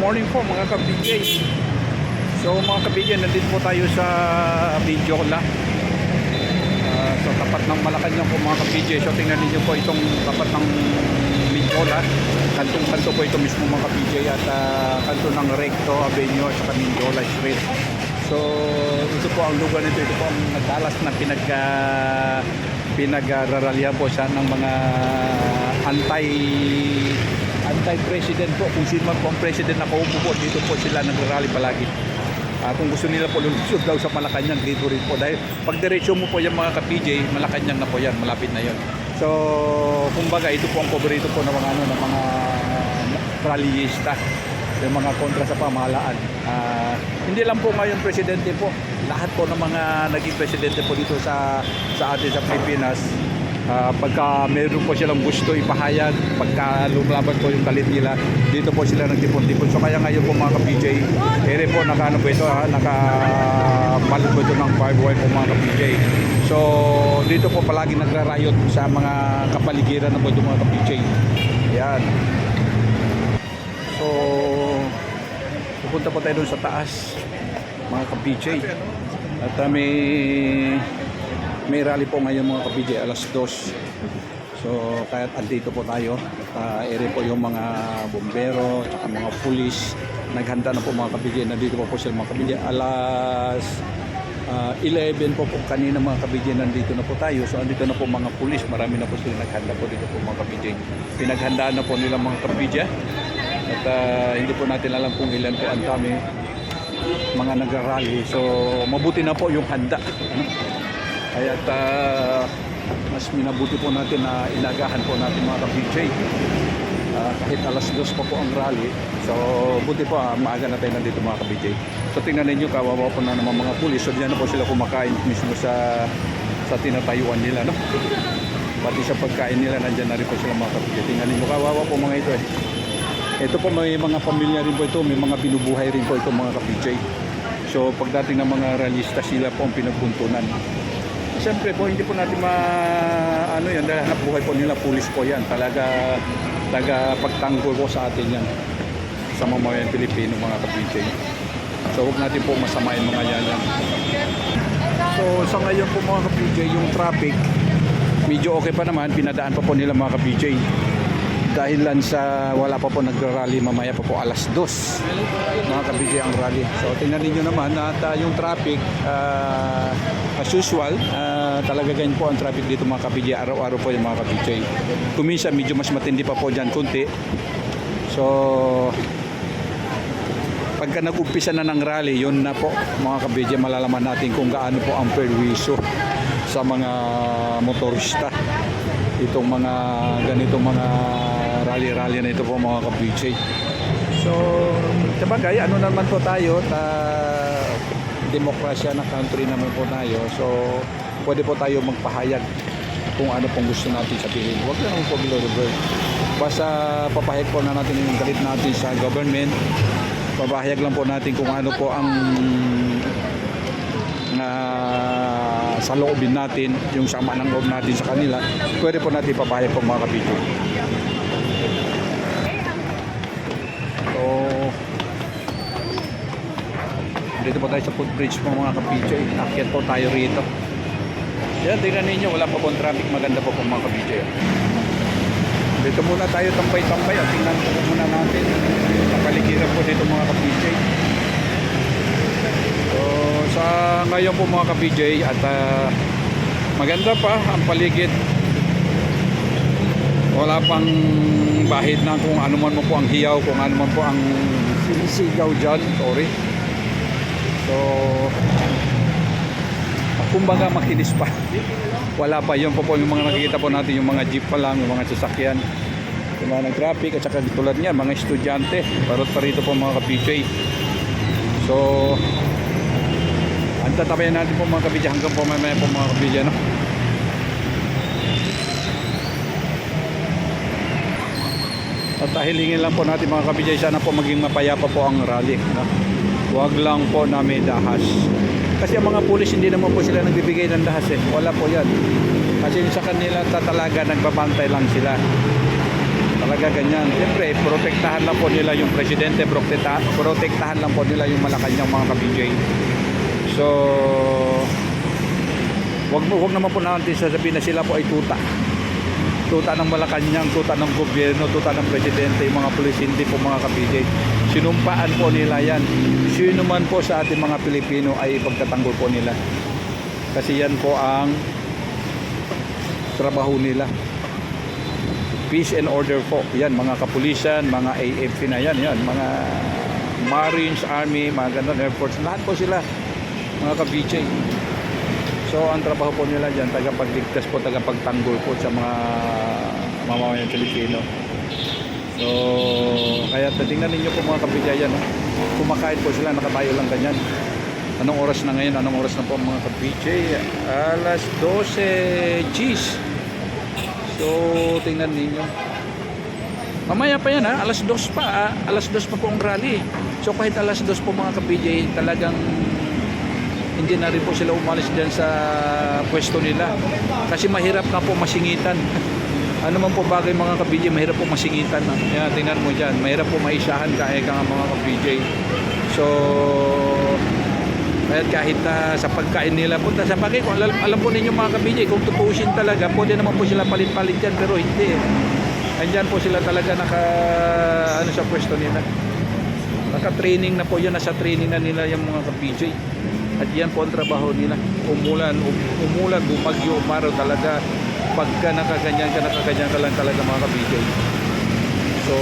morning po mga ka-PJ. So mga ka-PJ, nandito po tayo sa Videola. Uh, so tapat ng Malacanang po mga ka-PJ. So tingnan niyo po itong tapat ng Videola. Kantong-kanto po ito mismo mga ka-PJ at ah, kanto ng Recto Avenue at saka Mindiola Street. So ito po ang lugar nito. Ito po ang nagdalas na pinag uh, pinag-araralihan po siya ng mga anti anti-president po. Kung sino man po ang president na kaupo po, dito po sila nagrarally palagi. Ah, kung gusto nila po lulusot daw sa Malacanang, dito rin po. Dahil pag diretsyo mo po yung mga ka-PJ, Malacanang na po yan, malapit na yon. So, kumbaga, ito po ang paborito po ng mga, ano, ng mga rallyista yung mga kontra sa pamahalaan. Ah, hindi lang po ngayon presidente po, lahat po ng mga naging presidente po dito sa sa atin sa Pilipinas, ah, pagka meron po silang gusto ipahayag, pagka lumalaban po yung kalit nila, dito po sila nagtipon-tipon. So kaya ngayon po mga ka-PJ, ere po naka ano po ito, ha, naka balot po ito ng wire po mga ka-PJ. So dito po palagi nagrarayot sa mga kapaligiran na po ito mga ka-PJ. Yan. So, pupunta po tayo doon sa taas, mga ka-PJ. At uh, may, may rally po ngayon mga ka-PJ, alas 2. So, kahit andito po tayo, uh, ere po yung mga bombero, at mga pulis, naghanda na po mga ka-PJ, nandito po po sila mga ka-PJ, alas ah, 11 po po kanina mga kabidya nandito na po tayo. So andito na po mga pulis. Marami na po sila naghanda po dito po mga kabidya pinaghandaan na po nila mga kabidya at ah, hindi po natin alam kung ilan po ang dami mga nagrarally so mabuti na po yung handa kaya mas minabuti po natin na inagahan po natin mga ka-PJ Ah, kahit alas dos pa po ang rally. So buti po ah, maaga na tayo nandito mga ka-PJ so tingnan ninyo kawawa po na naman mga pulis. So diyan na po sila kumakain mismo sa sa tinatayuan nila no? Pati sa pagkain nila nandyan na rin po sila mga ka-PJ tingnan ninyo kawawa po mga ito eh. Ito po may mga pamilya rin po ito, may mga binubuhay rin po ito mga ka-PJ. So pagdating ng mga realista sila po ang pinagpuntunan. Siyempre po hindi po natin ma ano yan dahil buhay po nila pulis po yan. Talaga taga pagtanggol po sa atin yan sa mamamayang Pilipino mga ka-PJ. So huwag natin po masamain mga yan yan. So sa ngayon po mga ka-PJ yung traffic medyo okay pa naman pinadaan pa po nila mga ka-PJ dahil lang sa wala pa po nagra-rally mamaya pa po alas 2 mga kabigay ang rally so tingnan ninyo naman at ah, yung traffic ah, as usual talaga ganyan po ang traffic dito mga kabigay araw-araw po yung mga kabigay kuminsan medyo mas matindi pa po dyan kunti so pagka nag-umpisa na ng rally yun na po mga kabigay malalaman natin kung gaano po ang perwiso sa mga motorista itong mga ganitong mga rally-rally na ito po mga ka-PJ. So, sabagay, ano naman po tayo, ta demokrasya na country naman po tayo. So, pwede po tayo magpahayag kung ano pong gusto natin sabihin. Huwag lang po Robert. Basta papahayag po na natin yung galit natin sa government. Papahayag lang po natin kung ano po ang uh, sa loobin natin, yung sama ng loob natin sa kanila, pwede po natin papayag po mga kapito. So, dito po tayo sa footbridge po mga kapito. Akyat po tayo rito. Yan, tingnan ninyo, wala pa pong traffic. Maganda po po mga kapito. Dito muna tayo tambay-tambay at tingnan po muna natin ang paligiran po dito mga kapito. So, sa ngayon po mga ka-PJ at ah, maganda pa ang paligid. Wala pang bahid na kung ano man mo po ang hiyaw, kung ano man po ang sinisigaw dyan. Sorry. So, kumbaga makinis pa. Wala pa yun po po yung mga nakikita po natin, yung mga jeep pa lang, yung mga sasakyan. Yung mga nag-traffic at saka tulad niya, mga estudyante. Parot pa rito po mga ka-PJ. So, ang tatabayan natin po mga kabidya hanggang po mamaya po mga kabidya no? At tahilingin lang po natin mga kabidya sana po maging mapayapa po ang rally no? Huwag lang po na may dahas Kasi ang mga pulis hindi naman po sila nagbibigay ng dahas eh Wala po yan Kasi sa kanila tatalaga nagbabantay lang sila Talaga ganyan. Siyempre, protektahan lang po nila yung presidente, protektahan, protektahan lang po nila yung Malacanang mga ka-BJ. So, wag wag naman po natin sasabihin na sila po ay tuta. Tuta ng Malacanang, tuta ng gobyerno, tuta ng presidente, yung mga pulis, hindi po mga ka-BJ. Sinumpaan po nila yan. Sino man po sa ating mga Pilipino ay pagtatanggol po nila. Kasi yan po ang trabaho nila peace and order po. Yan, mga kapulisan, mga AFP na yan, yan, mga Marines, Army, mga ganun, Air Force, lahat po sila, mga ka-BJ. So, ang trabaho po nila dyan, tagapagligtas po, tagapagtanggol po sa mga mamamayang Pilipino. So, kaya tingnan ninyo po mga kabigay yan. No? Kumakain po sila, nakatayo lang ganyan. Anong oras na ngayon? Anong oras na po mga kabigay? Alas 12 G's. So, tingnan ninyo. Mamaya pa yan ha, alas 2 pa, ah. alas 2 pa po ang rally. So kahit alas 2 po mga ka-PJ, talagang hindi na rin po sila umalis dyan sa pwesto nila. Kasi mahirap na po masingitan. ano man po bagay mga ka-PJ, mahirap po masingitan. Yan, tingnan mo dyan, mahirap po maisahan kaya ka nga mga ka-PJ. So, kahit kahit ah, sa pagkain nila punta sa bagay kung alam, alam po ninyo mga kabiji kung tutuusin talaga pwede naman po sila palit-palit yan pero hindi eh. andyan po sila talaga naka ano sa pwesto nila naka training na po yan nasa training na nila yung mga kabiji at yan po ang trabaho nila umulan um- umulan bumagyo umaraw talaga pagka nakaganyan ka nakaganyan ka lang talaga mga kabiji So,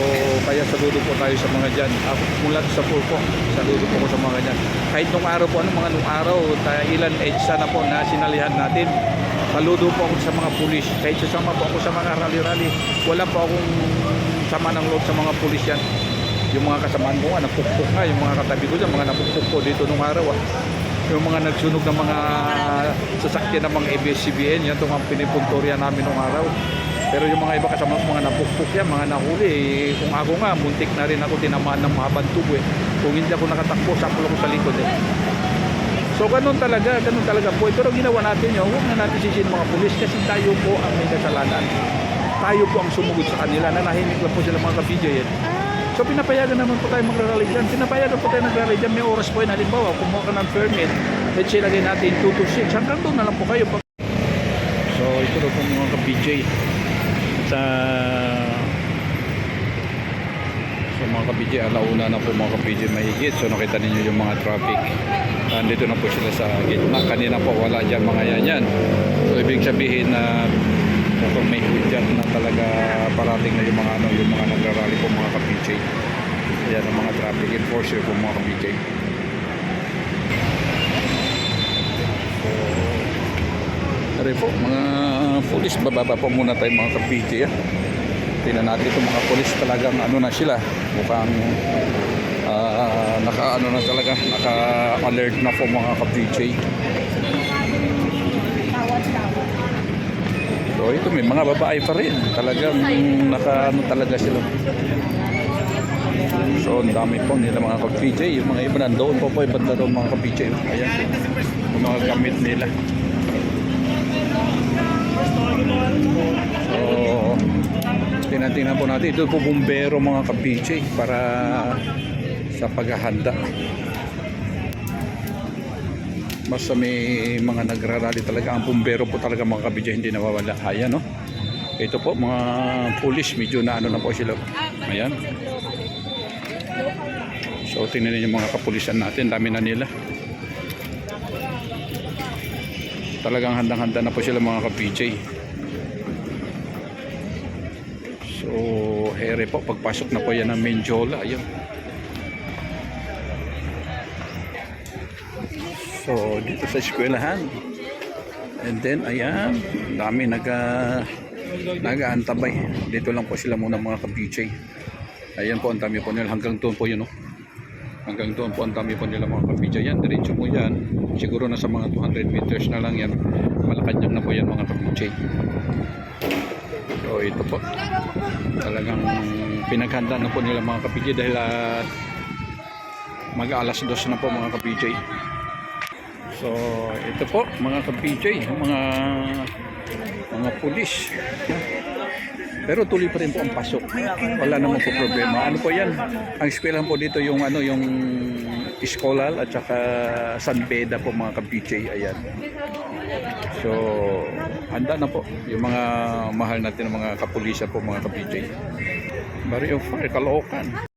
kaya saludo po tayo sa mga dyan. Ako mula sa Pulpo, saludo po ko sa mga dyan. Kahit nung araw po, ano mga nung araw, tayo, ilan EDSA na po na sinalihan natin. Saludo po ako sa mga pulis. Kahit sasama po ako sa mga rally-rally, wala po akong sama ng loob sa mga pulis yan. Yung mga kasamaan ko nga, napukpok nga. Yung mga katabi ko dyan, mga napukpok po dito nung araw. Ah. Yung mga nagsunog ng mga sasakyan ng mga ABS-CBN, yan itong mga pinipuntorya namin nung araw. Pero yung mga iba kasama mga napukpok yan, mga nahuli. Eh, kung ako nga, muntik na rin ako tinamaan ng mahabang tubo eh. Kung hindi ako nakatakbo, saklo ko sa likod eh. So ganun talaga, ganun talaga po. Pero ginawa natin yun, huwag na natin sisihin mga pulis kasi tayo po ang may kasalanan. Tayo po ang sumugod sa kanila, nanahimik lang po sila mga ka-video yan. So pinapayagan naman po tayo magrarally dyan. Pinapayagan po tayo nagrarally dyan. May oras po yun. Halimbawa, kumuha ka ng permit, let's say lagay natin 2 to 6. Hanggang doon na lang po kayo. So ito daw po mga ka-BJ sa so mga ka-BJ alauna na po mga ka-BJ mahigit so nakita ninyo yung mga traffic andito na po sila sa gitna kanina po wala dyan mga yan yan so ibig sabihin na mukhang may hudyat na talaga parating na yung mga ano yung mga nagrarally po mga ka-BJ yan ang mga traffic enforcer po mga ka-BJ Ari po, mga pulis, bababa po muna tayo mga ka-PJ. Ah. Tingnan natin itong mga pulis talagang ano na sila. Mukhang ah, naka-ano na talaga, naka-alert na po mga ka-PJ. So ito may mga babae pa rin. Talagang naka-ano talaga sila. So ang dami po nila mga ka-PJ. Yung mga iba nandoon po po, iba na doon mga ka-PJ. Ayan, yung mga gamit nila. So, tinatingnan po natin. Ito po bumbero mga ka-PJ para sa paghahanda. Basta may mga nagrarally talaga. Ang bumbero po talaga mga ka-PJ hindi nawawala. Ayan no. Ito po mga pulis medyo na ano na po sila. Ayan. So tingnan niyo mga kapulisan natin. Dami na nila. Talagang handang-handa na po sila mga ka-PJ. So, here po, pagpasok na po yan ng Menjola, ayun. So, dito sa eskwelahan. And then, ayan, dami naga nag-aantabay. Dito lang po sila muna mga ka-PJ. Ayan po, ang dami po nila. Hanggang doon po yun, no? Hanggang doon po, ang dami po nila mga ka-PJ. Yan, diretso mo yan. Siguro nasa mga 200 meters na lang yan. Malakanyang na po yan mga ka-PJ. So, ito po talagang pinaghanda na po nila mga kapidya dahil uh, mag alas dos na po mga kapidya so ito po mga kapidya mga mga pulis Pero tuloy pa rin po ang pasok. Wala naman po problema. Ano po yan? Ang eskwelahan po dito yung ano yung Eskolal at saka San Beda po mga ka-BJ. Ayan. So, handa na po yung mga mahal natin ng mga kapulisan po mga ka-BJ. Barrio Fire, Caloocan.